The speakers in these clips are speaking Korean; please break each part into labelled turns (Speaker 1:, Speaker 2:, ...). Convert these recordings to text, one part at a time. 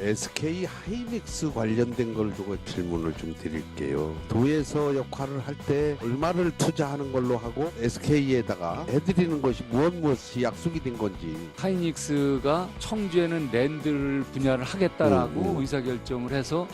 Speaker 1: SK 하이닉스 관련된 걸 두고 질문을 좀 드릴게요. 도에서 역할을 할 때 얼마를 투자하는 걸로 하고 SK에다가 해드리는 것이 무엇 무엇이 약속이 된 건지
Speaker 2: 하이닉스가 청주에는 랜드를 분야를 하겠다라고
Speaker 1: 음, 음.
Speaker 2: 의사결정을 해서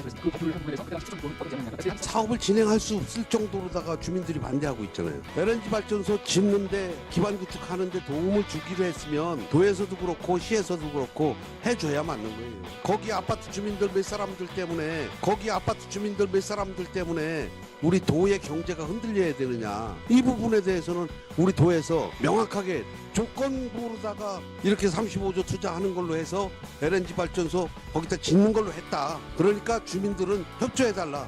Speaker 1: 사업을 진행할 수 없을 정도로다가 주민들이 반대하고 있잖아요. LNG 발전소 짓는데 기반 구축하는데 도움을 주기로 했으면 도에서도 그렇고 시에서도 그렇고 해줘야 맞는 거예요. 거기 아파트 주민들 몇 사람들 때문에 거기 아파트 주민들 몇 사람들 때문에 우리 도의 경제가 흔들려야 되느냐 이 부분에 대해서는 우리 도에서 명확하게 조건부로다가 이렇게 35조 투자하는 걸로 해서 LNG 발전소 거기다 짓는 걸로 했다. 그러니까 주민들은 협조해달라.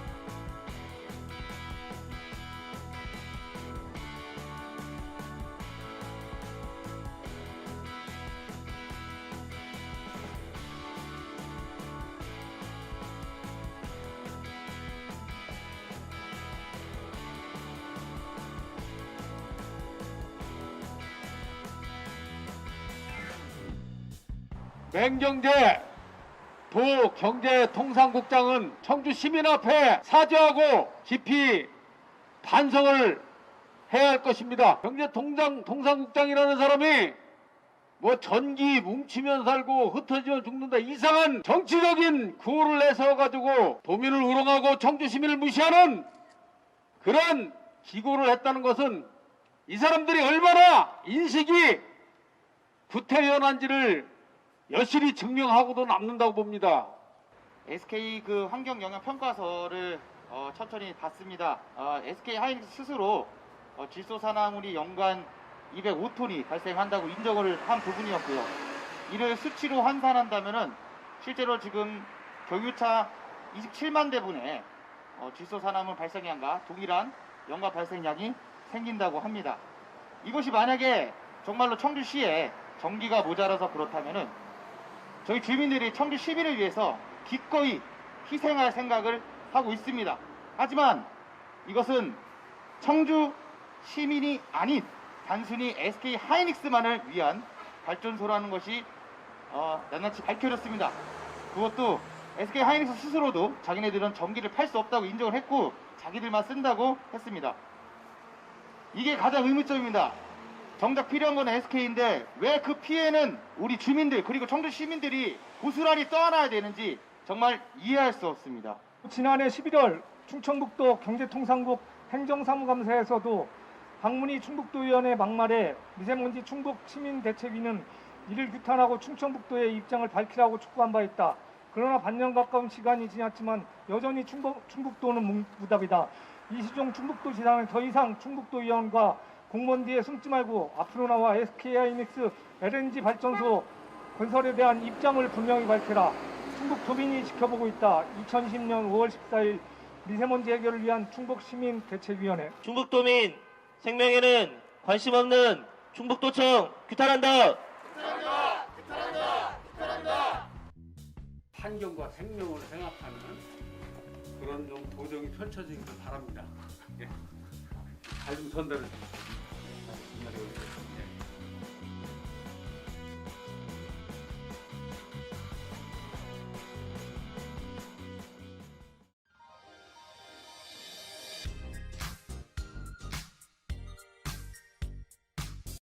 Speaker 3: 맹경제 도경제통상국장은 청주 시민 앞에 사죄하고 깊이 반성을 해야 할 것입니다. 경제통상 통상국장이라는 사람이 뭐 전기 뭉치면 살고 흩어지면 죽는다 이상한 정치적인 구호를 내세워 가지고 도민을 우롱하고 청주 시민을 무시하는 그런 기고를 했다는 것은 이 사람들이 얼마나 인식이 구태연한지를 여실히 증명하고도 남는다고 봅니다.
Speaker 4: SK 그 환경 영향 평가서를 어, 천천히 봤습니다. 어, SK 하이닉스 스스로 어, 질소 산화물이 연간 205톤이 발생한다고 인정을 한 부분이었고요. 이를 수치로 환산한다면은 실제로 지금 경유차 27만 대분의 어, 질소 산화물 발생량과 동일한 연간 발생량이 생긴다고 합니다. 이것이 만약에 정말로 청주시에 전기가 모자라서 그렇다면은 저희 주민들이 청주 시민을 위해서 기꺼이 희생할 생각을 하고 있습니다. 하지만 이것은 청주 시민이 아닌 단순히 SK 하이닉스만을 위한 발전소라는 것이 어, 낱낱이 밝혀졌습니다. 그것도 SK 하이닉스 스스로도 자기네들은 전기를 팔 수 없다고 인정을 했고 자기들만 쓴다고 했습니다. 이게 가장 의문점입니다. 정작 필요한 건 SK인데 왜 그 피해는 우리 주민들 그리고 청주 시민들이 고스란히 떠안아야 되는지 정말 이해할 수 없습니다.
Speaker 5: 지난해 11월 충청북도 경제통상국 행정사무감사에서도 박문희 충북도의원의 막말에 미세먼지 충북 시민대책위는 이를 규탄하고 충청북도의 입장을 밝히라고 촉구한 바 있다. 그러나 반년 가까운 시간이 지났지만 여전히 충북, 충북도는 무- 무답이다. 이시종 충북도지사는 더 이상 충북도의원과 공무원 뒤에 숨지 말고 앞으로 나와 SK하이닉스 LNG 발전소 건설에 대한 입장을 분명히 밝혀라. 충북 도민이 지켜보고 있다. 2020년 5월 14일 미세먼지 해결을 위한 충북 시민 대책위원회.
Speaker 6: 충북 도민 생명에는 관심 없는 충북도청 규탄한다.
Speaker 3: 환경과 생명을 생각하는 그런 좀 도정이 펼쳐지길 바랍니다. 예. 잘좀 전달해 주십시오. എന്നറിയുന്നത്